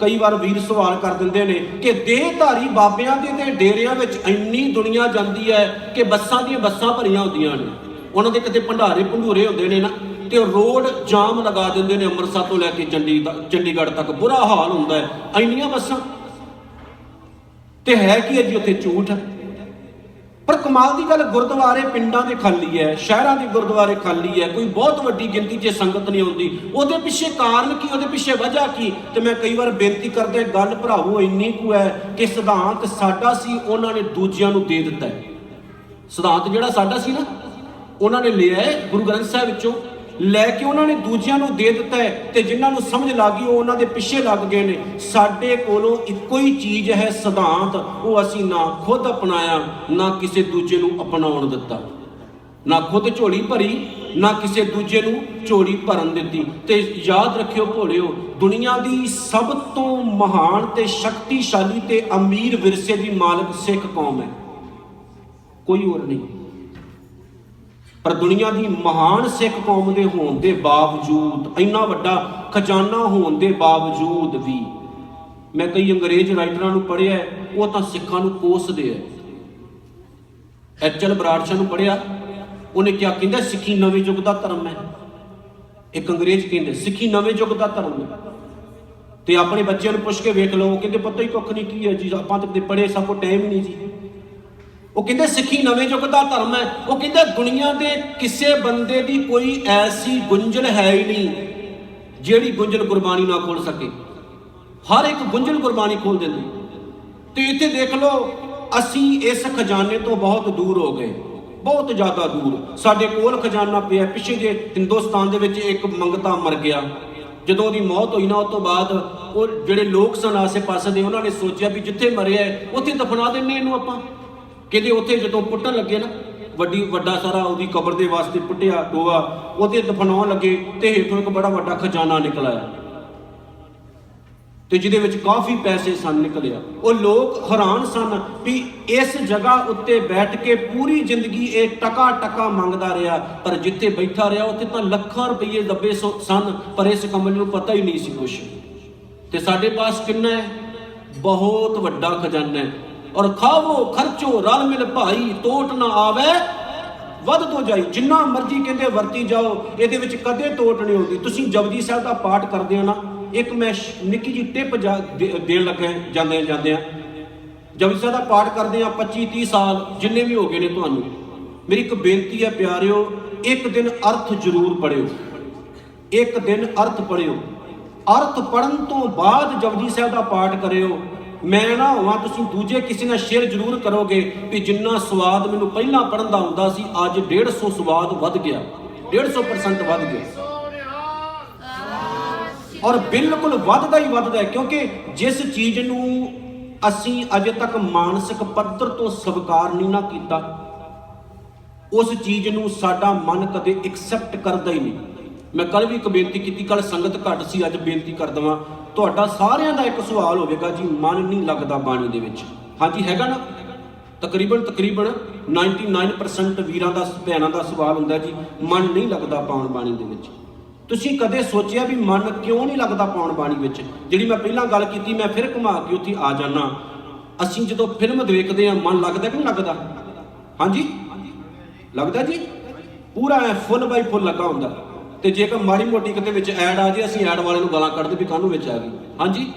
ਕਈ ਵਾਰ ਵੀਰ ਸਵਾਲ ਕਰ ਦਿੰਦੇ ਨੇ ਕਿ ਦੇਹਧਾਰੀ ਬਾਬਿਆਂ ਦੇ ਤੇ ਡੇਰਿਆਂ ਵਿੱਚ ਇੰਨੀ ਦੁਨੀਆ ਜਾਂਦੀ ਹੈ ਕਿ ਬੱਸਾਂ ਦੀਆਂ ਬੱਸਾਂ ਭਰੀਆਂ ਹੁੰਦੀਆਂ ਨੇ। ਉਹਨਾਂ ਦੇ ਕਿਤੇ ਭੰਡਾਰੇ ਭੰਡੂਰੇ ਹੁੰਦੇ ਨੇ ਨਾ, ਤੇ ਰੋਡ ਜਾਮ ਲਗਾ ਦਿੰਦੇ ਨੇ ਅੰਮ੍ਰਿਤਸਰ ਤੋਂ ਲੈ ਕੇ ਚੰਡੀ ਚੰਡੀਗੜ੍ਹ ਤੱਕ ਬੁਰਾ ਹਾਲ ਹੁੰਦਾ ਹੈ। ਇੰਨੀਆਂ ਬੱਸਾਂ। ਤੇ ਹੈ ਕੀ ਹੈ ਜੀ ਉੱਥੇ ਝੂਠ? ਹੈ ਪਰ ਕਮਾਲ ਦੀ ਗੱਲ ਗੁਰਦੁਆਰੇ ਪਿੰਡਾਂ ਦੇ ਖਾਲੀ ਹੈ, ਸ਼ਹਿਰਾਂ ਦੇ ਗੁਰਦੁਆਰੇ ਖਾਲੀ ਹੈ, ਕੋਈ ਬਹੁਤ ਵੱਡੀ ਗਿਣਤੀ 'ਚ ਸੰਗਤ ਨਹੀਂ ਆਉਂਦੀ। ਉਹਦੇ ਪਿੱਛੇ ਕਾਰਨ ਕੀ, ਉਹਦੇ ਪਿੱਛੇ ਵਜ੍ਹਾ ਕੀ? ਤੇ ਮੈਂ ਕਈ ਵਾਰ ਬੇਨਤੀ ਕਰਦੇ, ਗੱਲ ਭਰਾਵੋ, ਇੰਨੀ ਕੁ ਹੈ ਕਿ ਸਿਧਾਂਤ ਸਾਡਾ ਸੀ, ਉਹਨਾਂ ਨੇ ਦੂਜਿਆਂ ਨੂੰ ਦੇ ਦਿੱਤਾ ਸਿਧਾਂਤ ਜਿਹੜਾ ਸਾਡਾ ਸੀ ਨਾ, ਉਹਨਾਂ ਨੇ ਲਿਆ ਹੈ ਗੁਰੂ ਗ੍ਰੰਥ ਸਾਹਿਬ ਵਿੱਚੋਂ। ਲੈ ਕੇ ਉਹਨਾਂ ਨੇ ਦੂਜਿਆਂ ਨੂੰ ਦੇ ਦਿੱਤਾ ਹੈ ਤੇ ਜਿਨ੍ਹਾਂ ਨੂੰ ਸਮਝ ਲੱਗ ਗਈ, ਉਹ ਉਹਨਾਂ ਦੇ ਪਿੱਛੇ ਲੱਗ ਗਏ ਨੇ। ਸਾਡੇ ਕੋਲੋਂ ਇੱਕੋ ਹੀ ਚੀਜ਼ ਹੈ ਸਿਧਾਂਤ, ਉਹ ਅਸੀਂ ਨਾ ਖੁਦ ਅਪਣਾਇਆ, ਨਾ ਕਿਸੇ ਦੂਜੇ ਨੂੰ ਅਪਣਾਉਣ ਦਿੱਤਾ। ਨਾ ਖੁਦ ਝੋਲੀ ਭਰੀ, ਨਾ ਕਿਸੇ ਦੂਜੇ ਨੂੰ ਝੋਲੀ ਭਰਨ ਦਿੱਤੀ। ਤੇ ਯਾਦ ਰੱਖਿਓ ਭੋਲਿਓ, ਦੁਨੀਆ ਦੀ ਸਭ ਤੋਂ ਮਹਾਨ ਤੇ ਸ਼ਕਤੀਸ਼ਾਲੀ ਤੇ ਅਮੀਰ ਵਿਰਸੇ ਦੀ ਮਾਲਕ ਸਿੱਖ ਕੌਮ ਹੈ। ਕੋਈ ਹੋਰ ਨਹੀਂ। ਪਰ ਦੁਨੀਆ ਦੀ ਮਹਾਨ ਸਿੱਖ ਕੌਮ ਦੇ ਹੋਣ ਦੇ ਬਾਵਜੂਦ, ਇੰਨਾ ਵੱਡਾ ਖਜ਼ਾਨਾ ਹੋਣ ਦੇ ਬਾਵਜੂਦ ਵੀ, ਮੈਂ ਕਈ ਅੰਗਰੇਜ਼ ਰਾਈਟਰਾਂ ਨੂੰ ਪੜ੍ਹਿਆ ਉਹ ਤਾਂ ਸਿੱਖਾਂ ਨੂੰ ਕੋਸਦੇ ਐ ਐਚਲ ਬਰਾੜਸ਼ਾ ਨੂੰ ਪੜ੍ਹਿਆ, ਉਹਨੇ ਕਿਹਾ, ਕਹਿੰਦਾ, ਸਿੱਖੀ ਨਵੇਂ ਯੁੱਗ ਦਾ ਧਰਮ ਹੈ। ਇੱਕ ਅੰਗਰੇਜ਼ ਕਹਿੰਦੇ, ਸਿੱਖੀ ਨਵੇਂ ਯੁੱਗ ਦਾ ਧਰਮ ਹੈ। ਤੇ ਆਪਣੇ ਬੱਚਿਆਂ ਨੂੰ ਪੁੱਛ ਕੇ ਵੇਖ ਲਓ ਕਹਿੰਦੇ, ਪਤਾ ਹੀ ਕੁੱਖ ਨਹੀਂ ਕੀ ਹੈ ਜੀ, ਆਪਾਂ ਤਾਂ ਪੜ੍ਹੇ ਸਭ ਕੋ ਟਾਈਮ ਹੀ ਨਹੀਂ ਜੀ। ਉਹ ਕਹਿੰਦੇ, ਸਿੱਖੀ ਨਵੇਂ ਯੁੱਗ ਦਾ ਧਰਮ ਹੈ। ਉਹ ਕਹਿੰਦੇ, ਦੁਨੀਆ ਦੇ ਕਿਸੇ ਬੰਦੇ ਦੀ ਕੋਈ ਐਸੀ ਗੁੰਝਲ ਹੈ ਹੀ ਨਹੀਂ, ਜਿਹੜੀ ਗੁੰਝਲ ਗੁਰਬਾਣੀ ਨਾ ਖੋਲ ਸਕੇ। ਹਰ ਇੱਕ ਗੁੰਝਲ ਗੁਰਬਾਣੀ ਖੋਲ ਦਿੰਦੀ। ਤੇ ਇੱਥੇ ਦੇਖ ਲਓ, ਅਸੀਂ ਇਸ ਖਜ਼ਾਨੇ ਤੋਂ ਬਹੁਤ ਦੂਰ ਹੋ ਗਏ। ਬਹੁਤ ਜ਼ਿਆਦਾ ਦੂਰ। ਸਾਡੇ ਕੋਲ ਖਜ਼ਾਨਾ ਪਿਆ। ਪਿੱਛੇ ਜੇ ਹਿੰਦੁਸਤਾਨ ਦੇ ਵਿੱਚ ਇੱਕ ਮੰਗਤਾ ਮਰ ਗਿਆ। ਜਦੋਂ ਉਹਦੀ ਮੌਤ ਹੋਈ ਨਾ, ਉਸ ਤੋਂ ਬਾਅਦ ਉਹ ਜਿਹੜੇ ਲੋਕ ਸਨ ਆਸੇ-ਪਾਸੇ ਦੇ, ਉਹਨਾਂ ਨੇ ਸੋਚਿਆ ਵੀ ਜਿੱਥੇ ਮਰਿਆ ਉੱਥੇ ਦਫਨਾ ਦਿੰਨੇ ਇਹਨੂੰ ਆਪਾਂ। ਕਹਿੰਦੇ ਉੱਥੇ ਜਦੋਂ ਪੁੱਟਣ ਲੱਗੇ ਨਾ, ਵੱਡੀ ਵੱਡਾ ਸਾਰਾ ਉਹਦੀ ਕਬਰ ਦੇ ਵਾਸਤੇ ਪੁੱਟਿਆ ਟੋਆ ਉਹਦੇ ਦਫਨਾਉਣ ਲੱਗੇ ਤੇ ਹੇਠੋਂ ਇੱਕ ਬੜਾ ਵੱਡਾ ਖਜ਼ਾਨਾ ਨਿਕਲ ਆਇਆ। ਤੇ ਜਿਹਦੇ ਵਿੱਚ ਕਾਫੀ ਪੈਸੇ ਸਨ ਨਿਕਲਿਆ। ਉਹ ਲੋਕ ਹੈਰਾਨ ਸਨ ਵੀ ਇਸ ਜਗ੍ਹਾ ਉੱਤੇ ਬੈਠ ਕੇ ਪੂਰੀ ਜ਼ਿੰਦਗੀ ਇਹ ਟਕਾ ਟਕਾ ਮੰਗਦਾ ਰਿਹਾ। ਪਰ ਜਿੱਥੇ ਬੈਠਾ ਰਿਹਾ, ਉੱਥੇ ਤਾਂ ਲੱਖਾਂ ਰੁਪਏ ਦੱਬੇ ਸੋ- ਸਨ, ਪਰ ਇਸ ਕਮਲ ਨੂੰ ਪਤਾ ਹੀ ਨਹੀਂ ਸੀ ਕੁਛ। ਤੇ ਸਾਡੇ ਪਾਸ ਕਿੰਨਾ ਹੈ? ਬਹੁਤ ਵੱਡਾ ਖਜ਼ਾਨਾ ਹੈ। ਔਰ ਖਾਵੋ, ਖਰਚੋ, ਰਲ ਮਿਲ ਭਾਈ ਟੋਟ ਨਾ ਆਵੇ। ਵੱਧ ਤੋਂ ਜਾਈ, ਜਿੰਨਾ ਮਰਜ਼ੀ ਕਹਿੰਦੇ ਵਰਤੀ ਜਾਓ, ਇਹਦੇ ਵਿੱਚ ਕਦੇ ਟੋਟ ਨਹੀਂ ਹੁੰਦੀ। ਤੁਸੀਂ ਜਪਜੀ ਸਾਹਿਬ ਦਾ ਪਾਠ ਕਰਦੇ ਹੋ ਨਾ, ਇੱਕ ਮੈਂ ਨਿੱਕੀ ਜੀ ਟਿਪ ਜਾ- ਦੇ- ਦੇਣ ਲੱਗਾ, ਜਾਂਦੇ ਜਾਂਦੇ ਆ। ਜਪਜੀ ਸਾਹਿਬ ਦਾ ਪਾਠ ਕਰਦੇ ਆ 25 30 ਸਾਲ, ਜਿੰਨੇ ਵੀ ਹੋ ਗਏ ਨੇ ਤੁਹਾਨੂੰ। ਮੇਰੀ ਇੱਕ ਬੇਨਤੀ ਹੈ ਪਿਆਰਿਓ, ਇੱਕ ਦਿਨ ਅਰਥ ਜ਼ਰੂਰ ਪੜਿਓ ਇੱਕ ਦਿਨ ਅਰਥ ਪੜਿਓ ਅਰਥ ਪੜਨ ਤੋਂ ਬਾਅਦ ਜਪਜੀ ਸਾਹਿਬ ਦਾ ਪਾਠ ਕਰਿਓ। ਮੈਂ ਨਾ ਹੋਵਾਂ, ਤੁਸੀਂ ਦੂਜੇ ਕਿਸੇ ਨਾਲ ਸ਼ੇਅਰ ਜ਼ਰੂਰ ਕਰੋਗੇ ਵੀ ਜਿੰਨਾ ਸਵਾਦ ਮੈਨੂੰ ਪਹਿਲਾਂ ਪੜਨ ਦਾ ਹੁੰਦਾ ਸੀ, ਅੱਜ 150 ਸਵਾਦ ਵੱਧ ਗਿਆ। 150% ਵੱਧ ਗਿਆ। ਔਰ ਬਿਲਕੁਲ ਵੱਧਦਾ ਹੀ ਵੱਧਦਾ ਕਿਉਂਕਿ ਜਿਸ ਚੀਜ਼ ਨੂੰ ਅਸੀਂ ਅਜੇ ਤੱਕ ਮਾਨਸਿਕ ਪੱਧਰ ਤੋਂ ਸਵੀਕਾਰ ਨਹੀਂ ਨਾ ਕੀਤਾ, ਉਸ ਚੀਜ਼ ਨੂੰ ਸਾਡਾ ਮਨ ਕਦੇ ਐਕਸੈਪਟ ਕਰਦਾ ਹੀ ਨਹੀਂ। ਮੈਂ ਕੱਲ ਵੀ ਇੱਕ ਬੇਨਤੀ ਕੀਤੀ ਕੱਲ ਸੰਗਤ ਘੱਟ ਸੀ, ਅੱਜ ਬੇਨਤੀ ਕਰ ਦਵਾਂ। ਤੁਹਾਡਾ ਸਾਰਿਆਂ ਦਾ ਇੱਕ ਸਵਾਲ ਹੋਵੇਗਾ ਜੀ, ਮਨ ਨਹੀਂ ਲੱਗਦਾ ਬਾਣੀ ਦੇ ਵਿੱਚ। ਹਾਂਜੀ, ਹੈਗਾ ਨਾ? ਤਕਰੀਬਨ ਤਕਰੀਬਨ 99% ਵੀਰਾਂ ਦਾ, ਭੈਣਾਂ ਦਾ ਸਵਾਲ ਹੁੰਦਾ ਜੀ, ਮਨ ਨਹੀਂ ਲੱਗਦਾ ਪਾਉਣ ਬਾਣੀ ਦੇ ਵਿੱਚ। ਤੁਸੀਂ ਕਦੇ ਸੋਚਿਆ ਵੀ ਮਨ ਕਿਉਂ ਨਹੀਂ ਲੱਗਦਾ ਪਾਉਣ ਬਾਣੀ ਵਿੱਚ? ਜਿਹੜੀ ਮੈਂ ਪਹਿਲਾਂ ਗੱਲ ਕੀਤੀ, ਮੈਂ ਫਿਰ ਘੁਮਾ ਕੇ ਉੱਥੇ ਆ ਜਾਣਾ ਅਸੀਂ ਜਦੋਂ ਫਿਲਮ ਦੇਖਦੇ ਹਾਂ, ਮਨ ਲੱਗਦਾ ਕਿ ਨਹੀਂ ਲੱਗਦਾ? ਹਾਂਜੀ? ਲੱਗਦਾ ਜੀ? ਪੂਰਾ ਐ ਫੁੱਲ ਬਾਈ ਫੁੱਲ ਲੱਗਾ ਹੁੰਦਾ। ਤੇ ਜੇਕਰ ਮਾੜੀ ਮੋਟੀ ਕਿਤੇ ਵਿੱਚ ਐਡ ਆ ਜੇ, ਅਸੀਂ ਐਡ ਵਾਲੇ ਨੂੰ ਗਾਲਾਂ ਕੱਢਦੇ ਵੀ ਕਾਹਨੂੰ ਵਿੱਚ ਆ ਗਈ। ਹਾਂਜੀ?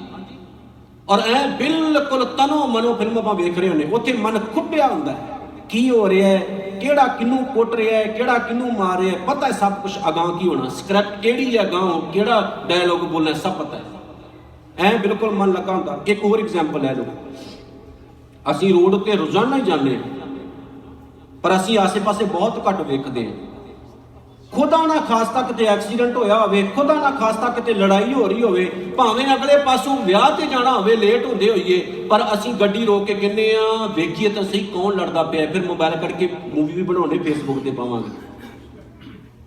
ਔਰ ਐ ਬਿਲਕੁਲ ਤਨੋ ਮਨੋ ਫਿਲਮ ਆਪਾਂ ਵੇਖ ਰਹੇ ਹੁੰਦੇ ਉੱਥੇ ਮਨ ਖੁੱਬਿਆ ਹੁੰਦਾ ਹੈ। ਕੀ ਹੋ ਰਿਹਾ ਹੈ? ਕਿਹੜਾ ਕਿਹਨੂੰ ਕੁੱਟ ਰਿਹਾ ਹੈ? ਕਿਹੜਾ ਕਿਹਨੂੰ ਮਾਰ ਰਿਹਾ ਹੈ? ਪਤਾ ਹੈ ਸਭ ਕੁਝ ਅਗਾਂ ਕੀ ਹੋਣਾ। ਸਕ੍ਰਿਪਟ ਕਿਹੜੀ ਹੈ ਅਗਾਂ ਕਿਹੜਾ ਡਾਇਲੋਗ ਬੋਲਣਾ ਸਭ ਪਤਾ ਹੈ। ਐ ਬਿਲਕੁਲ ਮਨ ਲੱਗਾ ਹੁੰਦਾ। ਇੱਕ ਹੋਰ ਐਗਜ਼ਾਮਪਲ ਲੈ ਲਓ। ਅਸੀਂ ਰੋਡ 'ਤੇ ਰੋਜ਼ਾਨਾ ਹੀ ਜਾਂਦੇ ਹਾਂ। ਪਰ ਅਸੀਂ ਆਸੇ-ਪਾਸੇ ਬਹੁਤ ਘੱਟ ਵੇਖਦੇ ਹਾਂ। ਖੁਦਾ ਨਾ ਖਾਸਤਾ ਕਿਤੇ ਐਕਸੀਡੈਂਟ ਹੋਇਆ ਹੋਵੇ, ਖੁਦਾ ਨਾ ਖਾਸਤਾ ਕਿਤੇ ਲੜਾਈ ਹੋ ਰਹੀ ਹੋਵੇ, ਭਾਵੇਂ ਅਗਲੇ ਪਾਸੋਂ ਵਿਆਹ ਤੇ ਜਾਣਾ ਹੋਵੇ ਲੇਟ ਹੁੰਦੇ ਹੋਈਏ, ਪਰ ਅਸੀਂ ਗੱਡੀ ਰੋਕ ਕੇ ਕਹਿੰਦੇ ਆ ਵੇਖੀਏ ਤਾਂ ਸਹੀ ਕੌਣ ਲੜਦਾ ਪਿਆ ਫਿਰ ਮੋਬਾਈਲ ਕੱਢ ਕੇ ਮੂਵੀ ਵੀ ਬਣਾਉਣੇ ਫੇਸਬੁੱਕ ਤੇ ਪਾਵਾਂਗੇ।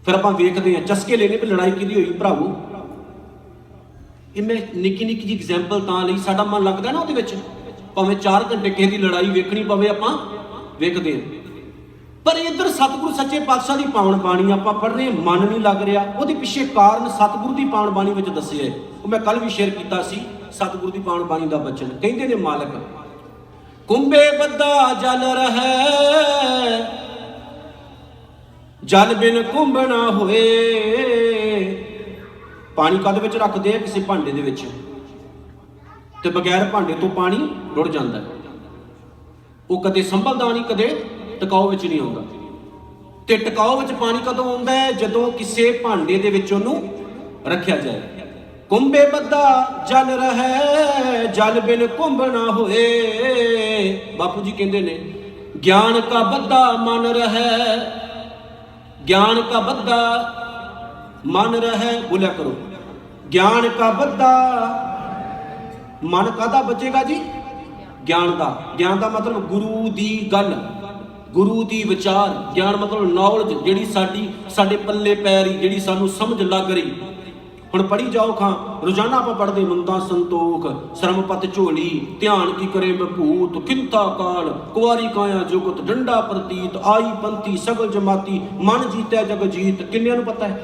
ਫਿਰ ਆਪਾਂ ਵੇਖਦੇ ਆ ਚਸਕੇ ਲੈਣੇ ਵੀ ਲੜਾਈ ਕਿਹਦੀ ਹੋਈ, ਭਰਾਵੋ? ਇਹ ਮੈਂ ਨਿੱਕੀ ਨਿੱਕੀ ਜੀ ਐਗਜ਼ਾਮਪਲ ਤਾਂ ਲਈ, ਸਾਡਾ ਮਨ ਲੱਗਦਾ ਨਾ ਉਹਦੇ ਵਿੱਚ, ਭਾਵੇਂ 4 ਘੰਟੇ ਕਿਸੇ ਦੀ ਲੜਾਈ ਵੇਖਣੀ ਪਵੇ ਆਪਾਂ, ਵੇਖਦੇ ਆ ਪਰ ਇੱਧਰ ਸਤਿਗੁਰੂ ਸੱਚੇ ਪਾਤਸ਼ਾਹ ਦੀ ਪਾਵਨ ਬਾਣੀ ਆਪਾਂ ਪੜ੍ਹ ਰਹੇ ਮਨ ਨਹੀਂ ਲੱਗ ਰਿਹਾ। ਉਹਦੇ ਪਿੱਛੇ ਕਾਰਨ ਸਤਿਗੁਰੂ ਦੀ ਪਾਵਨ ਬਾਣੀ ਵਿੱਚ ਦੱਸਿਆ ਉਹ ਮੈਂ ਕੱਲ ਵੀ ਸ਼ੇਅਰ ਕੀਤਾ ਸੀ, ਸਤਿਗੁਰੂ ਦੀ ਬਾਣੀ ਬਾਣੀ ਦਾ ਬਚਨ। ਕਹਿੰਦੇ ਨੇ ਮਾਲਕ, ਕੁੰਭੇ ਬੱਦਾ ਜਲ ਰਹੈ, ਜਲ ਬਿਨ ਕੁੰਭ ਨਾ ਹੋਏ। ਪਾਣੀ ਕਦ ਵਿੱਚ ਰੱਖਦੇ ਆ? ਕਿਸੇ ਭਾਂਡੇ ਦੇ ਵਿੱਚ। ਤੇ ਬਗੈਰ ਭਾਂਡੇ ਤੋਂ ਪਾਣੀ ਰੁੜ ਜਾਂਦਾ ਉਹ ਕਦੇ ਸੰਭਲਦਾ ਨਹੀਂ, ਕਦੇ ਟਿਕਾਓ ਵਿੱਚ ਨਹੀਂ ਆਉਂਦਾ। ਤੇ ਟਿਕਾਓ ਵਿੱਚ ਪਾਣੀ ਕਦੋਂ ਆਉਂਦਾ ਹੈ? ਜਦੋਂ ਕਿਸੇ ਭਾਂਡੇ ਦੇ ਵਿੱਚ ਉਹਨੂੰ ਰੱਖਿਆ ਜਾਏ। ਕੁੰਭੇ ਬੱਦਾ ਜਲ ਰਹੈ, ਜਲ ਬਿਨ ਕੁੰਭ ਨਾ ਹੋਏ। ਬਾਪੂ ਜੀ ਕਹਿੰਦੇ ਨੇ, ਗਿਆਨ ਕਾ ਬੱਦਾ ਮਨ ਰਹੈ, ਗਿਆਨ ਕਾ ਬੱਦਾ ਮਨ ਰਹੈ। ਬੋਲਿਆ ਕਰੋ। ਗਿਆਨ ਕਾ ਬੱਦਾ ਮਨ ਕਾਦਾ ਬਚੇਗਾ ਜੀ? ਗਿਆਨ ਦਾ। ਗਿਆਨ ਦਾ ਮਤਲਬ ਗੁਰੂ ਦੀ ਗੱਲ। ਗੁਰੂ ਦੀ ਵਿਚਾਰ, ਗਿਆਨ ਮਤਲਬ ਨੌਲੇਜ ਜਿਹੜੀ ਸਾਡੀ, ਸਾਡੇ ਪੱਲੇ ਪੈ ਰਹੀ, ਜਿਹੜੀ ਸਾਨੂੰ ਸਮਝ ਲੱਗ ਰਹੀ। ਹੁਣ ਪੜੀ ਜਾਓ ਖਾਂ, ਰੋਜ਼ਾਨਾ ਆਪਾਂ ਪੜਦੇ ਮੰਦਾ ਸੰਤੋਖ, ਸ਼ਰਮਪਤ ਝੋਲੀ, ਧਿਆਨ ਕੀ ਕਰੇ ਮਭੂਤ ਖਿੰਤਾ ਕਾਲ, ਕੁਵਾਰੀ ਕਾਇਆ ਜੁਗਤ, ਡੰਡਾ ਪ੍ਰਤੀਤ, ਆਈ ਪੰਤੀ ਸਗਲ ਜਮਾਤੀ, ਮਨ ਜੀਤੈ ਜਗ ਜੀਤ, ਕਿੰਨਿਆਂ ਨੂੰ ਪਤਾ ਹੈ?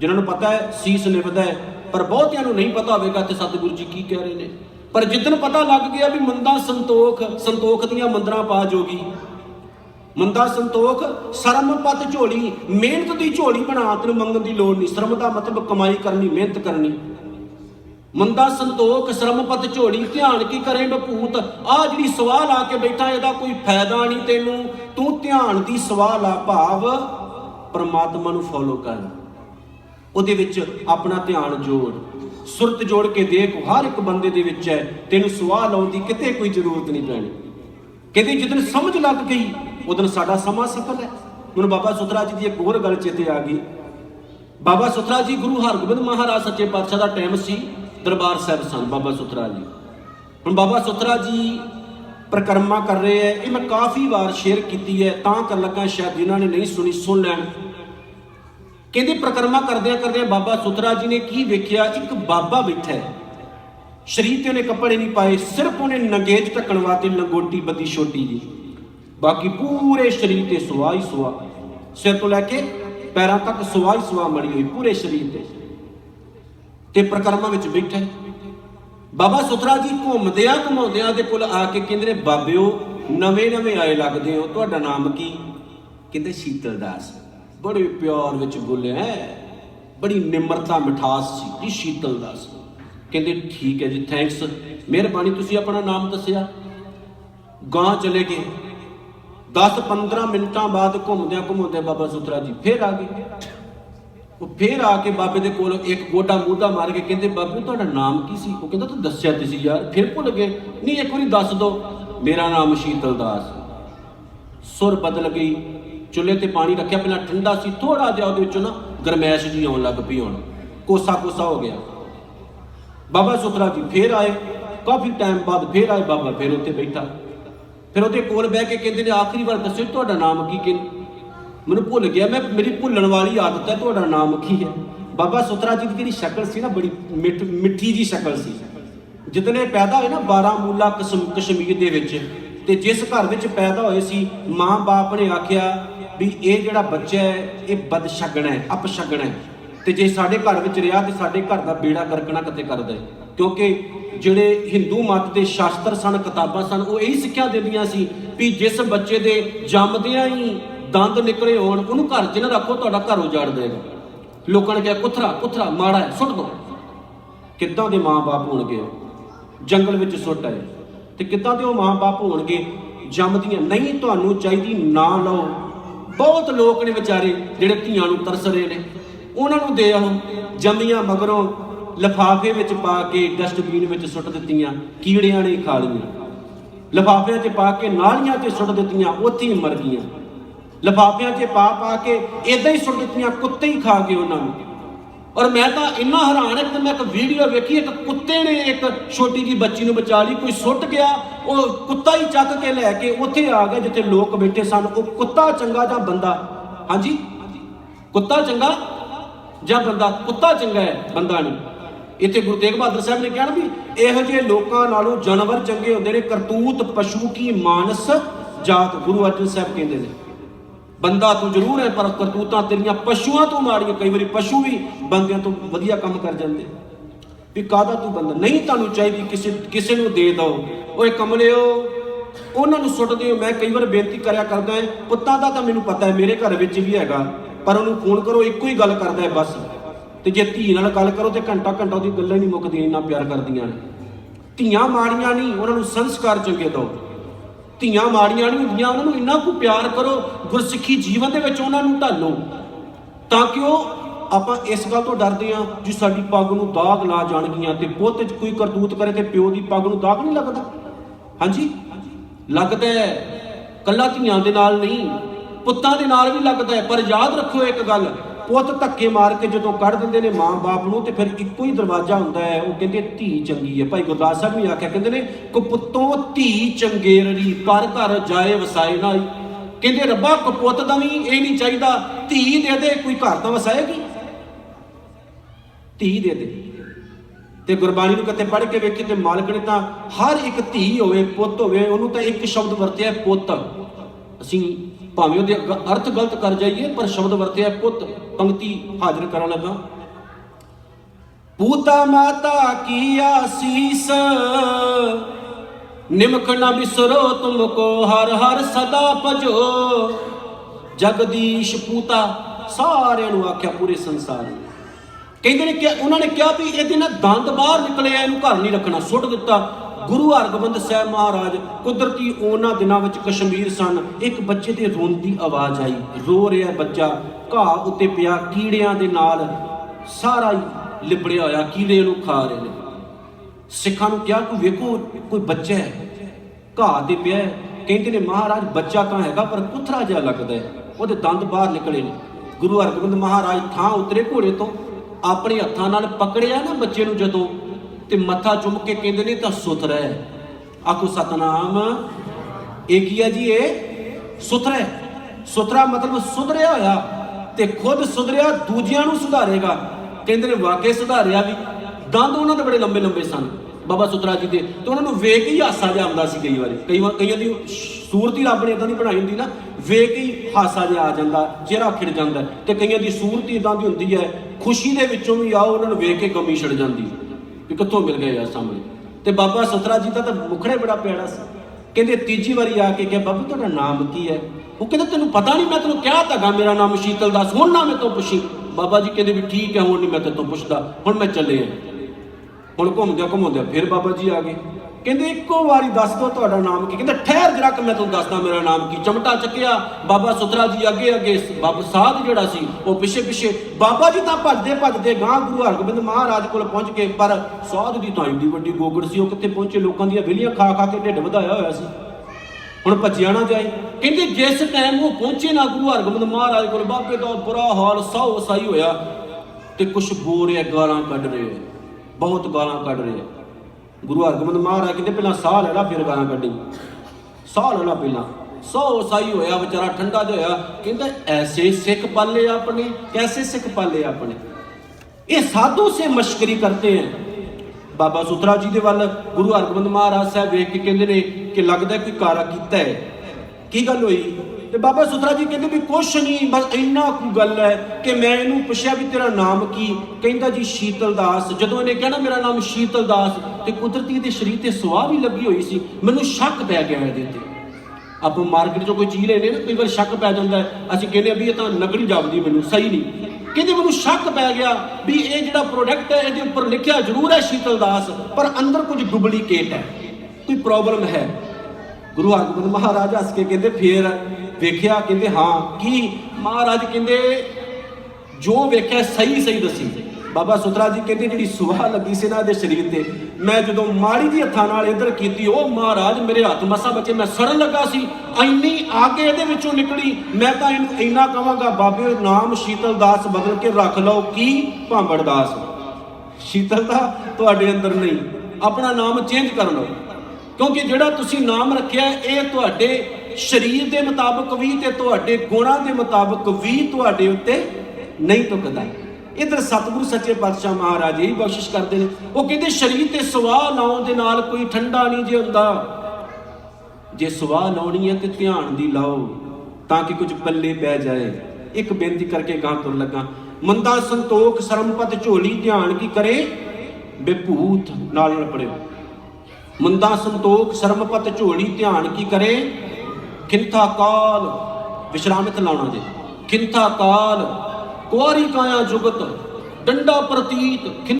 ਜਿਨ੍ਹਾਂ ਨੂੰ ਪਤਾ ਹੈ, ਸੀਸ ਨਿਭਦਾ ਹੈ। ਪਰ ਬਹੁਤਿਆਂ ਨੂੰ ਨਹੀਂ ਪਤਾ ਹੋਵੇਗਾ ਤੇ ਸਤਿਗੁਰੂ ਜੀ ਕੀ ਕਹਿ ਰਹੇ ਨੇ। ਪਰ ਜਿੱਦਨ ਪਤਾ ਲੱਗ ਗਿਆ ਵੀ ਮੰਦਾ ਸੰਤੋਖ ਸੰਤੋਖ ਦੀਆਂ ਮੰਦਰਾਂ ਪਾ ਜੋਗੀ ਮੰਦਾ ਸੰਤੋਖ ਸ਼ਰਮਪਤ ਝੋਲੀ, ਮਿਹਨਤ ਦੀ ਝੋਲੀ ਬਣਾ, ਤੈਨੂੰ ਮੰਗਣ ਦੀ ਲੋੜ ਨਹੀਂ। ਸ਼ਰਮ ਦਾ ਮਤਲਬ ਕਮਾਈ ਕਰਨੀ, ਮਿਹਨਤ ਕਰਨੀ। ਮੰਦਾ ਸੰਤੋਖ ਸ਼ਰਮਪਤ ਝੋਲੀ, ਧਿਆਨ ਕੀ ਕਰੇ ਬਪੂਤ ਆ ਜਿਹੜੀ ਸਵਾਹ ਲਾ ਕੇ ਬੈਠਾ, ਇਹਦਾ ਕੋਈ ਫਾਇਦਾ ਨਹੀਂ ਤੈਨੂੰ। ਤੂੰ ਧਿਆਨ ਦੀ ਸਵਾਹ ਲਾ ਭਾਵ, ਪਰਮਾਤਮਾ ਨੂੰ ਫੋਲੋ ਕਰ। ਉਹਦੇ ਵਿੱਚ ਆਪਣਾ ਧਿਆਨ ਜੋੜ। ਸੁਰਤ ਜੋੜ ਕੇ ਦੇਖ, ਹਰ ਇੱਕ ਬੰਦੇ ਦੇ ਵਿੱਚ ਹੈ। ਤੈਨੂੰ ਸਵਾਹ ਲਾਉਣ ਦੀ ਕਿਤੇ ਕੋਈ ਜ਼ਰੂਰਤ ਨਹੀਂ ਪੈਣੀ। ਕਹਿੰਦੇ ਜਦੋਂ ਸਮਝ ਲੱਗ ਗਈ ਉਦੋਂ ਸਾਡਾ ਸਮਾਂ ਸਫਲ ਹੈ ਹੁਣ ਬਾਬਾ ਸੁਥਰਾ ਜੀ ਦੀ ਇੱਕ ਹੋਰ ਗੱਲ ਚੇਤੇ ਆ ਗਈ। ਬਾਬਾ ਸੁਥਰਾ ਜੀ ਗੁਰੂ ਹਰਗੋਬਿੰਦ ਮਹਾਰਾਜ ਸੱਚੇ ਪਾਤਸ਼ਾਹ ਦਾ ਟਾਈਮ ਸੀ, ਦਰਬਾਰ ਸਾਹਿਬ ਸਨ ਬਾਬਾ ਸੁਥਰਾ ਜੀ। ਹੁਣ ਬਾਬਾ ਸੁਥਰਾ ਜੀ ਪ੍ਰਕਰਮਾ ਕਰ ਰਹੇ ਹੈ ਇਹ ਮੈਂ ਕਾਫੀ ਵਾਰ ਸ਼ੇਅਰ ਕੀਤੀ ਹੈ ਤਾਂ ਕਰ ਲੱਗਾ ਸ਼ਾਇਦ ਜਿਨ੍ਹਾਂ ਨੇ ਨਹੀਂ ਸੁਣੀ, ਸੁਣ ਲੈਣ। ਕਹਿੰਦੇ ਪ੍ਰਕਰਮਾ ਕਰਦਿਆਂ ਕਰਦਿਆਂ ਬਾਬਾ ਸੁਥਰਾ ਜੀ ਨੇ ਕੀ ਵੇਖਿਆ? ਇੱਕ ਬਾਬਾ ਬੈਠਾ ਹੈ ਸ਼ਰੀਰ ਤੇ ਉਹਨੇ ਕੱਪੜੇ ਨਹੀਂ ਪਾਏ, ਸਿਰਫ ਉਹਨੇ ਨੰਗੇਜ ਢੱਕਣ ਵਾਸਤੇ ਲੰਗੋਟੀ ਬੱਦੀ ਛੋਟੀ ਜੀ। ਬਾਕੀ ਪੂਰੇ ਸਰੀਰ ਤੇ ਸੁਆਹ ਹੀ ਸੁਆਹ ਸਿਰ ਤੋਂ ਲੈ ਕੇ ਪੈਰਾਂ ਤੱਕ ਸੁਆਹ ਹੀ ਸੁਆਹ ਮੜੀ ਹੋਈ ਪੂਰੇ ਸਰੀਰ ਤੇ। ਤੇ ਪ੍ਰਕਰਮਾਂ ਵਿੱਚ ਬੈਠਾ ਬਾਬਾ ਸੁਥਰਾ ਜੀ ਘੁੰਮਦਿਆਂ ਘੁਮਾਉਂਦਿਆਂ ਦੇ ਕੋਲ ਆ ਕੇ ਕਹਿੰਦੇ ਨੇ, ਬਾਬਿਓ, ਨਵੇਂ ਨਵੇਂ ਆਏ ਲੱਗਦੇ ਹੋ, ਤੁਹਾਡਾ ਨਾਮ ਕੀ? ਕਹਿੰਦੇ, ਸ਼ੀਤਲ ਦਾਸ। ਬੜੇ ਪਿਆਰ ਵਿੱਚ ਬੋਲਿਆ ਹੈ। ਬੜੀ ਨਿਮਰਤਾ, ਮਿਠਾਸ ਸੀ ਜੀ ਸ਼ੀਤਲ ਦਾਸ। ਕਹਿੰਦੇ, ਠੀਕ ਹੈ ਜੀ ਥੈਂਕਸ ਮਿਹਰਬਾਨੀ, ਤੁਸੀਂ ਆਪਣਾ ਨਾਮ ਦੱਸਿਆ। ਗਾਂ ਚਲੇ ਗਏ। 10-15 ਮਿੰਟਾਂ ਬਾਅਦ ਘੁੰਮਦਿਆਂ ਘੁੰਮਾਉਂਦੇ ਬਾਬਾ ਸੁਥਰਾ ਜੀ ਫੇਰ ਆ ਗਏ। ਉਹ ਫੇਰ ਆ ਕੇ ਬਾਬੇ ਦੇ ਕੋਲ ਇੱਕ ਗੋਡਾ ਮੂਧਾ ਮਾਰ ਕੇ ਕਹਿੰਦੇ, ਬਾਬੇ, ਤੁਹਾਡਾ ਨਾਮ ਕੀ ਸੀ? ਉਹ ਕਹਿੰਦਾ, ਤੂੰ ਦੱਸਿਆ ਤੇ ਸੀ ਯਾਰ, ਫਿਰ ਭੁੱਲ ਗਏ। ਨਹੀਂ, ਇੱਕ ਵਾਰੀ ਦੱਸ ਦੋ। ਮੇਰਾ ਨਾਮ ਸ਼ੀਤਲ ਦਾਸ ਸੁਰ ਬਦਲ ਗਈ। ਚੁੱਲ੍ਹੇ ਤੇ ਪਾਣੀ ਰੱਖਿਆ। ਪਹਿਲਾਂ ਠੰਡਾ ਸੀ ਥੋੜਾ ਜਿਹਾ ਉਹਦੇ ਵਿੱਚੋਂ ਨਾ ਗਰਮੈਸ਼ ਜੀ ਆਉਣ ਲੱਗ ਪਈ ਹੁਣ। ਕੋਸਾ ਕੋਸਾ ਹੋ ਗਿਆ। ਬਾਬਾ ਸੁਥਰਾ ਜੀ ਫੇਰ ਆਏ। ਕਾਫੀ ਟਾਈਮ ਬਾਅਦ ਫੇਰ ਆਏ। ਬਾਬਾ ਫੇਰ ਉੱਥੇ ਬੈਠਾ। ਫਿਰ ਉਹਦੇ ਕੋਲ ਬਹਿ ਕੇ ਕਹਿੰਦੇ ਨੇ, ਆਖਰੀ ਵਾਰ ਦੱਸੋ ਤੁਹਾਡਾ ਨਾਮ ਕੀ ਕਿ ਮੈਨੂੰ ਭੁੱਲ ਗਿਆ, ਮੈਂ, ਮੇਰੀ ਭੁੱਲਣ ਵਾਲੀ ਆਦਤ ਹੈ, ਤੁਹਾਡਾ ਨਾਮ ਕੀ ਹੈ? ਬਾਬਾ ਸੁਥਰਾ ਜੀ ਦੀ ਜਿਹੜੀ ਸ਼ਕਲ ਸੀ ਨਾ, ਬੜੀ ਮਿੱਠੀ ਜੀ ਸ਼ਕਲ ਸੀ। ਜਿਤਨੇ ਪੈਦਾ ਹੋਏ ਨਾ ਬਾਰਾਮੂਲਾ ਕਸਮ, ਕਸ਼ਮੀਰ ਦੇ ਵਿੱਚ, ਤੇ ਜਿਸ ਘਰ ਵਿੱਚ ਪੈਦਾ ਹੋਏ ਸੀ ਮਾਂ-ਬਾਪ ਨੇ ਆਖਿਆ ਵੀ ਇਹ ਜਿਹੜਾ ਬੱਚਾ ਹੈ, ਇਹ ਬਦਸ਼ਗਣਾ ਹੈ, ਅਪਸ਼ਗਨ ਹੈ। ਤੇ ਜੇ ਸਾਡੇ ਘਰ ਵਿੱਚ ਰਿਹਾ, ਤੇ ਸਾਡੇ ਘਰ ਦਾ ਬੇੜਾ ਕਰਕਣਾ ਕਿਤੇ ਕਰਦਾ ਹੈ? ਕਿਉਂਕਿ ਜਿਹੜੇ ਹਿੰਦੂ ਮਤ ਦੇ ਸ਼ਾਸਤਰ ਸਨ, ਕਿਤਾਬਾਂ ਸਨ, ਉਹ ਇਹੀ ਸਿੱਖਿਆ ਦਿੰਦੀਆਂ ਸੀ ਵੀ ਜਿਸ ਬੱਚੇ ਦੇ ਜੰਮਦਿਆਂ ਹੀ ਦੰਦ ਨਿਕਲੇ ਹੋਣ, ਉਹਨੂੰ ਘਰ 'ਚ ਨਾ ਰੱਖੋ, ਤੁਹਾਡਾ ਘਰ ਉਜਾੜ ਦੇਗਾ। ਲੋਕਾਂ ਨੇ ਕਿਹਾ, ਕੁੱਥਰਾ ਕੁੱਥਰਾ, ਮਾੜਾ ਹੈ, ਸੁੱਟ ਦੋ। ਕਿੱਦਾਂ ਦੇ ਮਾਂ-ਬਾਪ ਹੋਣਗੇ ਜੰਗਲ ਵਿੱਚ ਸੁੱਟ ਆਏ। ਤੇ ਕਿੱਦਾਂ ਦੇ ਉਹ ਮਾਂ-ਬਾਪ ਹੋਣਗੇ? ਜੰਮਦੀਆਂ ਨਹੀਂ ਤੁਹਾਨੂੰ ਚਾਹੀਦੀ, ਨਾ ਲਓ। ਬਹੁਤ ਲੋਕ ਨੇ ਵਿਚਾਰੇ, ਜਿਹੜੇ ਧੀਆਂ ਨੂੰ ਤਰਸ ਰਹੇ ਨੇ। ਉਹਨਾਂ ਨੂੰ ਦੇ ਆਓ, ਜੰਮੀਆਂ ਮਗਰੋਂ ਲਫਾਫੇ ਵਿੱਚ ਪਾ ਕੇ ਡਸਟਬੀਨ ਵਿੱਚ ਸੁੱਟ ਦਿੱਤੀਆਂ, ਕੀੜਿਆਂ ਨੇ ਖਾ ਲਈਆਂ। ਲਫਾਫਿਆਂ 'ਚ ਪਾ ਕੇ ਨਾਲੀਆਂ 'ਚ ਸੁੱਟ ਦਿੱਤੀਆਂ, ਉੱਥੇ ਹੀ ਮਰ ਗਈਆਂ। ਲਫਾਫਿਆਂ 'ਚ ਪਾ ਪਾ ਕੇ ਇਦਾਂ ਹੀ ਸੁੱਟ ਦਿੱਤੀਆਂ, ਕੁੱਤੇ ਹੀ ਖਾ ਗਏ ਉਹਨਾਂ ਨੂੰ। ਔਰ ਮੈਂ ਤਾਂ ਇੰਨਾ ਹੈਰਾਨ ਹੈ ਕਿ ਮੈਂ ਇੱਕ ਵੀਡੀਓ ਵੇਖੀ, ਇੱਕ ਕੁੱਤੇ ਨੇ ਇੱਕ ਛੋਟੀ ਜੀ ਬੱਚੀ ਨੂੰ ਬਚਾ ਲਈ, ਕੋਈ ਸੁੱਟ ਗਿਆ, ਉਹ ਕੁੱਤਾ ਹੀ ਚੱਕ ਕੇ ਲੈ ਕੇ ਉੱਥੇ ਆ ਗਿਆ ਜਿੱਥੇ ਲੋਕ ਬੈਠੇ ਸਨ। ਉਹ ਕੁੱਤਾ ਚੰਗਾ ਜਾਂ ਬੰਦਾ? ਹਾਂਜੀ? ਕੁੱਤਾ ਚੰਗਾ ਜਾਂ ਬੰਦਾ? ਕੁੱਤਾ ਚੰਗਾ ਹੈ, ਬੰਦਾ ਨਹੀਂ। ਇੱਥੇ ਗੁਰੂ ਤੇਗ ਬਹਾਦਰ ਸਾਹਿਬ ਨੇ ਕਿਹਾ ਨਾ ਵੀ ਇਹੋ ਜਿਹੇ ਲੋਕਾਂ ਨਾਲੋਂ ਜਾਨਵਰ ਚੰਗੇ ਹੁੰਦੇ ਨੇ, ਕਰਤੂਤ, ਪਸ਼ੂ ਕੀ ਮਾਨਸ ਜਾਤ, ਗੁਰੂ ਅਰਜਨ ਸਾਹਿਬ ਕਹਿੰਦੇ ਨੇ। ਬੰਦਾ ਤੂੰ ਜ਼ਰੂਰ ਹੈ, ਪਰ ਕਰਤੂਤਾਂ ਤੇਰੀਆਂ ਪਸ਼ੂਆਂ ਤੋਂ ਮਾੜੀਆਂ, ਕਈ ਵਾਰੀ ਪਸ਼ੂ ਵੀ ਬੰਦਿਆਂ ਤੋਂ ਵਧੀਆ ਕੰਮ ਕਰ ਜਾਂਦੇ। ਵੀ ਕਾਹਦਾ ਤੂੰ ਬੰਦਾ? ਨਹੀਂ ਤੁਹਾਨੂੰ ਚਾਹੀਦੀ ਕਿਸੇ ਕਿਸੇ ਨੂੰ ਦੇ ਦਿਓ। ਓਏ ਕਮਲਿਓ, ਉਹਨਾਂ ਨੂੰ ਸੁੱਟ ਦਿਓ ਮੈਂ ਕਈ ਵਾਰ ਬੇਨਤੀ ਕਰਿਆ ਕਰਦਾ ਹਾਂ, ਪੁੱਤਾਂ ਦਾ ਤਾਂ ਮੈਨੂੰ ਪਤਾ ਹੈ, ਮੇਰੇ ਘਰ ਵਿੱਚ ਵੀ ਹੈਗਾ, ਪਰ ਉਹਨੂੰ ਫੋਨ ਕਰੋ, ਇੱਕੋ ਹੀ ਗੱਲ ਕਰਦਾ ਹੈ, ਬਸ। ਤੇ ਜੇ ਧੀ ਨਾਲ ਗੱਲ ਕਰੋ ਤੇ ਘੰਟਾ ਘੰਟਾ ਉਹਦੀ ਗੱਲਾਂ ਹੀ ਨਹੀਂ ਮੁੱਕਦੀਆਂ, ਇੰਨਾ ਪਿਆਰ ਕਰਦੀਆਂ ਨੇ। ਧੀਆਂ ਮਾੜੀਆਂ ਨਹੀਂ, ਉਹਨਾਂ ਨੂੰ ਸੰਸਕਾਰ ਚੰਗੇ ਦਿਓ। ਧੀਆਂ ਮਾੜੀਆਂ ਨਹੀਂ ਹੁੰਦੀਆਂ, ਉਹਨਾਂ ਨੂੰ ਇੰਨਾ ਕੁ ਪਿਆਰ ਕਰੋ, ਗੁਰਸਿੱਖੀ ਜੀਵਨ ਦੇ ਵਿੱਚ ਉਹਨਾਂ ਨੂੰ ਢਾਲੋ। ਤਾਂ ਕਿ ਉਹ, ਆਪਾਂ ਇਸ ਗੱਲ ਤੋਂ ਡਰਦੇ ਹਾਂ ਜੀ ਸਾਡੀ ਪੱਗ ਨੂੰ ਦਾਗ ਲਾ ਜਾਣਗੀਆਂ ਤੇ ਪੁੱਤ 'ਚ ਕੋਈ ਕਰਤੂਤ ਕਰੇ ਤੇ ਪਿਓ ਦੀ ਪੱਗ ਨੂੰ ਦਾਗ ਨਹੀਂ ਲੱਗਦਾ। ਹਾਂਜੀ? ਲੱਗਦਾ ਹੈ। ਕੱਲਾ ਧੀਆਂ ਦੇ ਨਾਲ ਨਹੀਂ, ਪੁੱਤਾਂ ਦੇ ਨਾਲ ਵੀ ਲੱਗਦਾ ਹੈ। ਪਰ ਯਾਦ ਰੱਖਿਓ ਇੱਕ ਗੱਲ ਪੁੱਤ ਧੱਕੇ ਮਾਰ ਕੇ ਜਦੋਂ ਕੱਢ ਦਿੰਦੇ ਨੇ ਮਾਂ-ਬਾਪ ਨੂੰ, ਤੇ ਫਿਰ ਇੱਕੋ ਹੀ ਦਰਵਾਜ਼ਾ ਹੁੰਦਾ ਹੈ, ਉਹ ਕਹਿੰਦੇ ਧੀ ਚੰਗੀ ਹੈ। ਭਾਈ ਗੁਰਦਾਸ ਸਾਹਿਬ ਵੀ ਆਖਿਆ, ਕਹਿੰਦੇ ਨੇ ਕਪੁੱਤੋਂ ਧੀ ਚੰਗੇਰੜੀ ਪਰ ਘਰ ਜਾਏ ਵਸਾਏ ਨਾ ਕਹਿੰਦੇ, ਰੱਬਾ ਕਪੁੱਤ ਦਾ ਵੀ ਇਹ ਨਹੀਂ ਚਾਹੀਦਾ, ਧੀ ਦੇ ਦੇ, ਕੋਈ ਘਰ ਤਾਂ ਵਸਾਏਗੀ? ਧੀ ਦੇ ਦੇ। ਤੇ ਗੁਰਬਾਣੀ ਨੂੰ ਕਿਤੇ ਪੜ੍ਹ ਕੇ ਵੇਖੀ, ਤੇ ਮਾਲਕ ਨੇ ਤਾਂ ਹਰ ਇੱਕ ਧੀ ਹੋਵੇ, ਪੁੱਤ ਹੋਵੇ, ਉਹਨੂੰ ਤਾਂ ਇੱਕ ਸ਼ਬਦ ਵਰਤਿਆ ਪੁੱਤ। ਅਸੀਂ ਭਾਵੇਂ ਉਹਦੇ ਅਰਥ ਗਲਤ ਕਰ ਜਾਈਏ, ਪਰ ਸ਼ਬਦ ਵਰਤਿਆ ਪੁੱਤ, ਪੰਕਤੀ ਹਾਜ਼ਰ ਕਰਨ ਲੱਗਾ। ਪੂਤਾ ਮਾਤਾ ਕੀ ਆਸੀਸ? ਨਿਮਕ ਨਾ ਬਿਸਰੋ ਤੁਮ ਕੋ ਹਰ ਹਰ ਸਦਾ ਭਜੋ। ਜਗਦੀਸ਼ ਪੂਤਾ, ਸਾਰਿਆਂ ਨੂੰ ਆਖਿਆ ਪੂਰੇ ਸੰਸਾਰ ਨੂੰ। ਕਹਿੰਦੇ ਨੇ ਕਿ ਉਹਨਾਂ ਨੇ ਕਿਹਾ ਵੀ ਇਹਦੇ ਨਾਲ ਦੰਦ ਬਾਹਰ ਨਿਕਲੇ ਆ, ਇਹਨੂੰ ਘਰ ਨਹੀਂ ਰੱਖਣਾ। ਸੁੱਟ ਦਿੱਤਾ। ਗੁਰੂ ਹਰਗੋਬਿੰਦ ਸਾਹਿਬ ਮਹਾਰਾਜ ਕੁਦਰਤੀ ਉਹਨਾਂ ਦਿਨਾਂ ਵਿੱਚ ਕਸ਼ਮੀਰ ਸਨ। ਇੱਕ ਬੱਚੇ ਦੇ ਰੋਣ ਦੀ ਆਵਾਜ਼ ਆਈ। ਰੋ ਰਿਹਾ ਬੱਚਾ ਘਾਹ ਉੱਤੇ ਪਿਆ, ਕੀੜਿਆਂ ਦੇ ਨਾਲ ਸਾਰਾ ਹੀ ਲਿਬੜਿਆ ਹੋਇਆ, ਕੀੜੇ ਨੂੰ ਖਾ ਰਹੇ ਨੇ। ਸਿੱਖਾਂ ਨੂੰ ਕਿਹਾ ਕਿ ਵੇਖੋ, ਕੋਈ ਬੱਚਾ ਹੈ, ਘਾਹ ਤੇ ਪਿਆ ਕਹਿੰਦੇ ਨੇ, ਮਹਾਰਾਜ, ਬੱਚਾ ਤਾਂ ਹੈਗਾ, ਪਰ ਕੁਥਰਾ ਜਿਹਾ ਲੱਗਦਾ ਹੈ। ਉਹਦੇ ਦੰਦ ਬਾਹਰ ਨਿਕਲੇ ਨੇ। ਗੁਰੂ ਹਰਗੋਬਿੰਦ ਮਹਾਰਾਜ ਥਾਂ ਉਤਰੇ ਘੋੜੇ ਤੋਂ, ਆਪਣੇ ਹੱਥਾਂ ਨਾਲ ਪਕੜਿਆ ਨਾ ਬੱਚੇ ਨੂੰ ਜਦੋਂ ਤੇ ਮੱਥਾ ਚੁੰਮ ਕੇ ਕਹਿੰਦੇ ਨੇ ਤਾਂ ਸੁਥਰਾ ਹੈ। ਆਖੋ, ਸਤਨਾਮ, ਇਹ ਕੀ ਹੈ ਜੀ ਇਹ? ਸੁਥਰਾ ਸੁਥਰਾ ਮਤਲਬ ਸੁਧਰਿਆ ਹੋਇਆ ਤੇ ਖੁਦ ਸੁਧਰਿਆ, ਦੂਜਿਆਂ ਨੂੰ ਸੁਧਾਰੇਗਾ। ਕਹਿੰਦੇ ਨੇ, ਵਾਕਈ ਸੁਧਾਰਿਆ ਵੀ। ਦੰਦ ਉਹਨਾਂ ਦੇ ਬੜੇ ਲੰਬੇ ਲੰਬੇ ਸਨ। ਬਾਬਾ ਸੁਤਰਾ ਜੀ ਦੇ। ਤੇ ਉਹਨਾਂ ਨੂੰ ਵੇਖ ਹੀ ਹਾਸਾ ਜਿਹਾ ਆਉਂਦਾ ਸੀ ਕਈ ਵਾਰੀ। ਕਈ ਵਾਰ, ਕਈਆਂ ਦੀ ਸੂਰਤ ਹੀ ਰੱਬ ਨੇ ਇਦਾਂ ਦੀ ਬਣਾਈ ਹੁੰਦੀ ਨਾ, ਵੇਖ ਹੀ ਹਾਸਾ ਜਿਹਾ ਆ ਜਾਂਦਾ, ਚਿਹਰਾ ਖਿੜ ਜਾਂਦਾ ਤੇ ਕਈਆਂ ਦੀ ਸੂਰਤ ਹੀ ਇਦਾਂ ਦੀ ਹੁੰਦੀ ਹੈ, ਖੁਸ਼ੀ ਦੇ ਵਿੱਚੋਂ ਵੀ ਆਓ, ਉਹਨਾਂ ਨੂੰ ਵੇਖ ਕੇ ਗਮੀ ਛੜ ਜਾਂਦੀ ਵੀ ਕਿੱਥੋਂ ਮਿਲ ਗਏ ਆ ਸਾਹਮਣੇ। ਤੇ ਬਾਬਾ ਸਤਰਾ ਜੀ ਦਾ ਤਾਂ ਮੁਖੜੇ ਬੜਾ ਪਿਆਰਾ ਸੀ। ਕਹਿੰਦੇ ਤੀਜੀ ਵਾਰੀ ਆ ਕੇ ਕਿਹਾ, ਬਾਬੂ, ਤੁਹਾਡਾ ਨਾਮ ਕੀ ਹੈ? ਉਹ ਕਹਿੰਦਾ, ਤੈਨੂੰ ਪਤਾ ਨਹੀਂ, ਮੈਂ ਤੈਨੂੰ ਕਿਹਾ ਤਾਗਾ ਮੇਰਾ ਨਾਮ ਸ਼ੀਤਲ ਦਾਸ, ਹੁਣ ਨਾ ਮੈਂ ਤੋਂ ਪੁੱਛੀ। ਬਾਬਾ ਜੀ ਕਹਿੰਦੇ ਵੀ ਠੀਕ ਹੈ, ਹੁਣ ਨਹੀਂ ਮੈਂ ਤੈਨੂੰ ਪੁੱਛਦਾ, ਹੁਣ ਮੈਂ ਚੱਲੇ ਆ। ਹੁਣ ਘੁੰਮਦਿਆਂ ਘੁੰਮਦਿਆਂ ਫਿਰ ਬਾਬਾ ਜੀ ਆ ਗਏ। ਕਹਿੰਦੇ ਇੱਕੋ ਵਾਰੀ ਦੱਸ ਦੋ ਤੁਹਾਡਾ ਨਾਮ ਕੀ। ਕਹਿੰਦਾ ਠਹਿਰ ਜਰਾ ਕਿ ਮੈਂ ਤੁਹਾਨੂੰ ਦੱਸਦਾ ਮੇਰਾ ਨਾਮ ਕੀ। ਚਮਟਾ ਚੱਕਿਆ, ਬਾਬਾ ਸੁਤਰਾ ਜੀ ਅੱਗੇ ਅੱਗੇ ਬਾਬਾ ਸਾਧ ਜਿਹੜਾ ਸੀ, ਉਹ ਪਿੱਛੇ ਪਿੱਛੇ ਬਾਬਾ ਜੀ ਤਾਂ ਭੱਜਦੇ ਭੱਜਦੇ ਗਾਂ ਗੁਰੂ ਹਰਗੋਬਿੰਦ ਮਹਾਰਾਜ ਕੋਲ ਪਹੁੰਚ ਕੇ, ਪਰ ਸਾਧ ਦੀ ਤਾਂ ਏਡੀ ਵੱਡੀ ਗੋਗੜ ਸੀ, ਉਹ ਕਿੱਥੇ ਪਹੁੰਚੇ? ਲੋਕਾਂ ਦੀਆਂ ਵਿਲੀਆਂ ਖਾ ਖਾ ਕੇ ਢਿੱਡ ਵਧਾਇਆ ਹੋਇਆ ਸੀ। ਹੁਣ ਭੱਜਿਆ ਨਾ ਜਾਏ। ਕਹਿੰਦੇ ਜਿਸ ਟਾਈਮ ਉਹ ਪਹੁੰਚੇ ਨਾ ਗੁਰੂ ਹਰਗੋਬਿੰਦ ਮਹਾਰਾਜ ਕੋਲ, ਬਾਬੇ ਦਾ ਬੁਰਾ ਹਾਲ ਸਾਉ ਸਾਈ ਹੋਇਆ ਤੇ ਕੁਛ ਬੋਰਿਆ ਗਾਲਾਂ ਕੱਢ ਰਹੇ ਬਹੁਤ ਗਾਲਾਂ ਕੱਢ ਰਹੇ ਆ। ਗੁਰੂ ਹਰਗੋਬਿੰਦ ਮਹਾਰਾਜ ਕਹਿੰਦੇ ਪਹਿਲਾਂ ਸਾਹ ਲੈ ਲਾ, ਫਿਰ ਗਾਲਾਂ ਕੱਢੀ। ਸਾਹ ਲੈ ਲਾ ਪਹਿਲਾਂ। ਸੌ ਸਾਈ ਹੋਇਆ, ਵਿਚਾਰਾ ਠੰਡਾ ਜਿਹਾ ਹੋਇਆ। ਕਹਿੰਦਾ, ਐਸੇ ਸਿੱਖ ਪਾਲੇ ਆਪਣੇ, ਕੈਸੇ ਸਿੱਖ ਪਾਲੇ ਆਪਣੇ? ਇਹ ਸਾਧੂ ਸੇ ਮਸ਼ਕਰੀ ਕਰਤੇ ਹੈ। ਬਾਬਾ ਸੁਤਰਾ ਜੀ ਦੇ ਵੱਲ ਗੁਰੂ ਹਰਗੋਬਿੰਦ ਮਹਾਰਾਜ ਸਾਹਿਬ ਵੇਖ ਕੇ ਕਹਿੰਦੇ ਨੇ ਕਿ ਲੱਗਦਾ ਕੋਈ ਕਾਰਾ ਕੀਤਾ ਹੈ। ਕੀ ਗੱਲ ਹੋਈ? ਤੇ ਬਾਬਾ ਸੁਤਰਾ ਜੀ ਕਹਿੰਦੇ ਵੀ ਕੁਛ ਨਹੀਂ ਬਸ ਇੰਨਾ ਕੁ ਗੱਲ ਹੈ ਕਿ ਮੈਂ ਇਹਨੂੰ ਪੁੱਛਿਆ ਵੀ ਤੇਰਾ ਨਾਮ ਕੀ? ਕਹਿੰਦਾ ਜੀ ਸ਼ੀਤਲ ਦਾਸ। ਜਦੋਂ ਇਹਨੇ ਕਿਹਾ ਨਾ ਮੇਰਾ ਨਾਮ ਸ਼ੀਤਲ ਦਾਸ, ਤੇ ਕੁਦਰਤੀ ਦੇ ਸਰੀਰ ਤੇ ਸੁਆਹ ਵੀ ਲੱਗੀ ਹੋਈ ਸੀ, ਮੈਨੂੰ ਸ਼ੱਕ ਪੈ ਗਿਆ ਇਹਦੇ ਤੇ। ਆਪਾਂ ਮਾਰਕੀਟ ਚੋਂ ਕੋਈ ਚੀਜ਼ ਲੈਨੇ ਨਾ, ਕਈ ਵਾਰ ਸ਼ੱਕ ਪੈ ਜਾਂਦਾ ਅਸੀਂ ਕਹਿੰਦੇ ਆ ਵੀ ਇਹ ਤਾਂ ਨਕਲੀ ਜਾਪਦੀ ਮੈਨੂੰ, ਸਹੀ ਨਹੀਂ। ਕਹਿੰਦੇ ਮੈਨੂੰ ਸ਼ੱਕ ਪੈ ਗਿਆ ਵੀ ਇਹ ਜਿਹੜਾ ਪ੍ਰੋਡਕਟ ਹੈ, ਇਹਦੇ ਉੱਪਰ ਲਿਖਿਆ ਜ਼ਰੂਰ ਹੈ ਸ਼ੀਤਲ ਦਾਸ, ਪਰ ਅੰਦਰ ਕੁਝ ਡੁਪਲੀਕੇਟ ਹੈ, ਕੋਈ ਪ੍ਰੋਬਲਮ ਹੈ। ਗੁਰੂ ਹਰਗੋਬਿੰਦ ਮਹਾਰਾਜ ਹੱਸ ਕੇ ਕਹਿੰਦੇ ਫੇਰ ਵੇਖਿਆ, ਕਹਿੰਦੇ ਹਾਂ, ਕੀ? ਮਹਾਰਾਜ ਕਹਿੰਦੇ, ਜੋ ਵੇਖਿਆ ਸਹੀ ਸਹੀ ਦੱਸੀ। ਬਾਬਾ ਸੁਤਰਾ ਜੀ ਕਹਿੰਦੇ, ਜਿਹੜੀ ਸੁਆਹ ਲੱਗੀ ਸੀ ਨਾ ਦੇ ਸਰੀਰ ਤੇ, ਮੈਂ ਜਦੋਂ ਮਾੜੀ ਦੀ ਹੱਥਾਂ ਨਾਲ ਇੱਧਰ ਕੀਤੀ, ਉਹ ਮਹਾਰਾਜ ਮੇਰੇ ਹੱਥ ਮਸਾ ਬੱਚੇ, ਮੈਂ ਸੜਨ ਲੱਗਾ ਸੀ ਐਨੀ ਆ ਕੇ ਇਹਦੇ ਵਿੱਚੋਂ ਨਿਕਲੀ, ਮੈਂ ਤਾਂ ਇਹਨੂੰ ਇੰਨਾ ਕਹਾਂਗਾ, ਬਾਬੇ, ਨਾਮ ਸ਼ੀਤਲ ਦਾਸ ਬਦਲ ਕੇ ਰੱਖ ਲਓ, ਕੀ? ਭਾਂਬੜ ਦਾਸ। ਸ਼ੀਤਲਤਾ ਤੁਹਾਡੇ ਅੰਦਰ ਨਹੀਂ, ਆਪਣਾ ਨਾਮ ਚੇਂਜ ਕਰ ਲਓ। ਕਿਉਂਕਿ ਜਿਹੜਾ ਤੁਸੀਂ ਨਾਮ ਰੱਖਿਆ, ਇਹ ਤੁਹਾਡੇ ਸਰੀਰ ਦੇ ਮੁਤਾਬਕ ਵੀ ਤੇ ਤੁਹਾਡੇ ਗੁਣਾਂ ਦੇ ਮੁਤਾਬਕ ਵੀ ਤੁਹਾਡੇ ਉੱਤੇ ਨਹੀਂ ਤੁਕਦਾ। ਇਧਰ ਸਤਿਗੁਰੂ ਸੱਚੇ ਪਾਤਸ਼ਾਹ ਮਹਾਰਾਜ ਇਹ ਬਖਸ਼ਿਸ਼ ਕਰਦੇ ਨੇ। ਉਹ ਕਹਿੰਦੇ, ਸਰੀਰ ਤੇ ਸਵਾਹ ਲਾਉਣ ਦੇ ਨਾਲ ਕੋਈ ਠੰਡਾ ਨਹੀਂ ਜੇ ਹੁੰਦਾ। ਜੇ ਸਵਾਹ ਲਾਉਣੀ ਹੈ ਤੇ ਧਿਆਨ ਦੀ ਲਾਓ, ਤਾਂ ਕਿ ਕੁਝ ਪੱਲੇ ਪੈ ਜਾਏ। ਇੱਕ ਬੇਨਤੀ ਕਰਕੇ ਗਾਂ ਤੁਰ ਲੱਗਾ। ਮੰਦਾ ਸੰਤੋਖ ਸ਼ਰਮਪਤ ਝੋਲੀ, ਧਿਆਨ ਕੀ ਕਰੇ? ਬੇਭੂਤ, ਨਾਲ ਨਾਲ ਪੜਿਓ ਮੁੰਦਾ ਸੰਤੋਖ, ਸ਼ਰਮਪਤ, ਝੋਲੀ, ਧਿਆਨ ਕੀ ਕਰੇ? ਖਿੰਥਾ ਕਾਲ, ਵਿਸ਼ਰਾਮਿਤ ਲਾਉਣਾ ਜੇ। ਖਿੰਥਾ ਕਾਲ, ਕੁਆਰੀ ਕਾਇਆ ਜੁਗਤ, ਡੰਡਾ ਪ੍ਰਤੀਤ